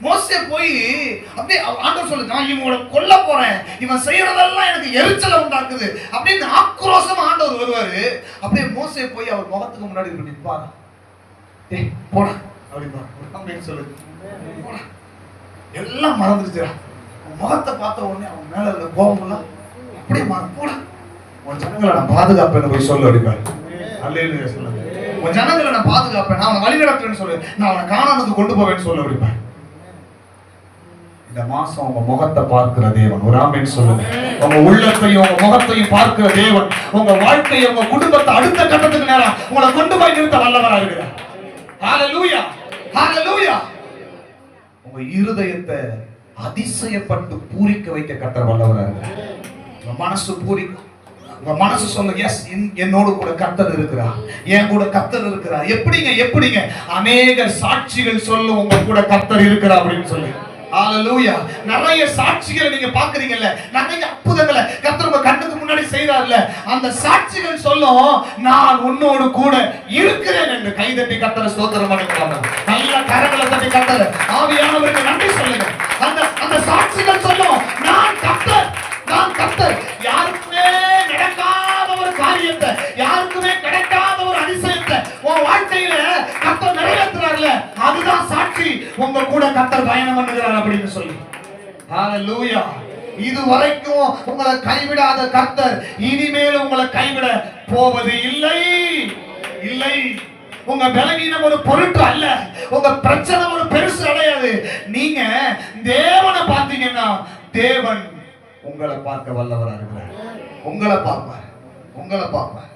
மோசே போய் அப்படியே ஆண்டவர் சொல்லு நான் இவங்களை கொல்ல போறேன். இவன் செய்யறதெல்லாம் எனக்கு எரிச்சலை உண்டாக்குது. அப்படின்னு ஆக்ரோஷமா ஆண்டவர் வருவாரு. அப்படியே மோசே போய் அவர் முகத்துக்கு முன்னாடி இப்படி நிற்பாரு. ஏ போடா அப்படின்னு சொல்லு. போடா. எல்லாம் மறந்துருச்சுடா. முகத்தை பார்த்த உடனே அவன் மேல இருந்த கோபம் எல்லாம் அப்படியே மறந்து போடா. உன் ஜனங்களை நான் பாதுகாப்பேன்னு போய் சொல்லு அடிப்பாரு அல்லேலூயா சொல்லுங்க. உன் ஜனங்களை நான் பாதுகாப்பேன். நான் அவனை வழி நடத்துறேன்னு சொல்லு. நான் அவனை காணாமத்துக்கு கொண்டு போவேன்னு சொல்லு அடிப்பேன் இந்த மாசம் உங்க முகத்தை பார்க்கிற தேவன். ஒரு ஆமென் சொல்லுங்க. உங்க உள்ளத்தையும் உங்க முகத்தையும் பார்க்கிற தேவன். உங்க வாழ்க்கையை உங்க குடும்பத்தை அடுத்த கட்டத்துக்கு நேரம் உங்களை கொண்டு போய் நிறுத்த வல்லவரா இருக்கிறார். ஹalleluya ஹalleluya உங்க இருதயத்தை அதிசயப்பட்டு பூரிக்க வைக்க கத்தர் வல்லவரா இருக்கிறார். உங்க மனசு பூரிக்கும் உங்க மனசு சொல்லுங்க எஸ் என்னோடு கூட கத்தர் இருக்கிறார். என் கூட கத்தர் இருக்கிறார். எப்படிங்க எப்படிங்க? அநேக சாட்சிகள் சொல்லும் உங்க கூட கத்தர் இருக்கிறார் அப்படின்னு சொல்லி. ஹalleluya நிறைய சாட்சிகளை நீங்க பாக்குறீங்கல்ல நிறைய அற்புதங்களை கர்த்தர் உங்க கண்ணுக்கு முன்னாடி செய்றார்ல அந்த சாட்சிகள் சொல்லும் நான் உன்னோடு கூட இருக்கிறேன் என்று கைதட்டி கத்தர ஸ்தோத்திரம் பண்ணுகிறாங்க நல்ல கரங்களை தட்டி கர்த்தர். ஆவியான உங்க கூட கத்தர் பயணம் பண்ணுகிறார் அப்படின்னு சொல்லி. ஹalleluya இது வரைக்கும் உங்களை கைவிடாத கர்த்தர் இனிமேல் உங்களை கைவிட போவது இல்லை. இல்லை. உங்க பலவீனம் ஒரு பொருட்டு அல்ல. உங்க பிரச்சனை ஒரு பெருசு அடையாது. நீங்க தேவனை பார்த்தீங்கன்னா தேவன் உங்களை பார்க்க வல்லவராக இருக்கிறார். உங்களை பார்ப்பார். உங்களை பார்ப்பார்.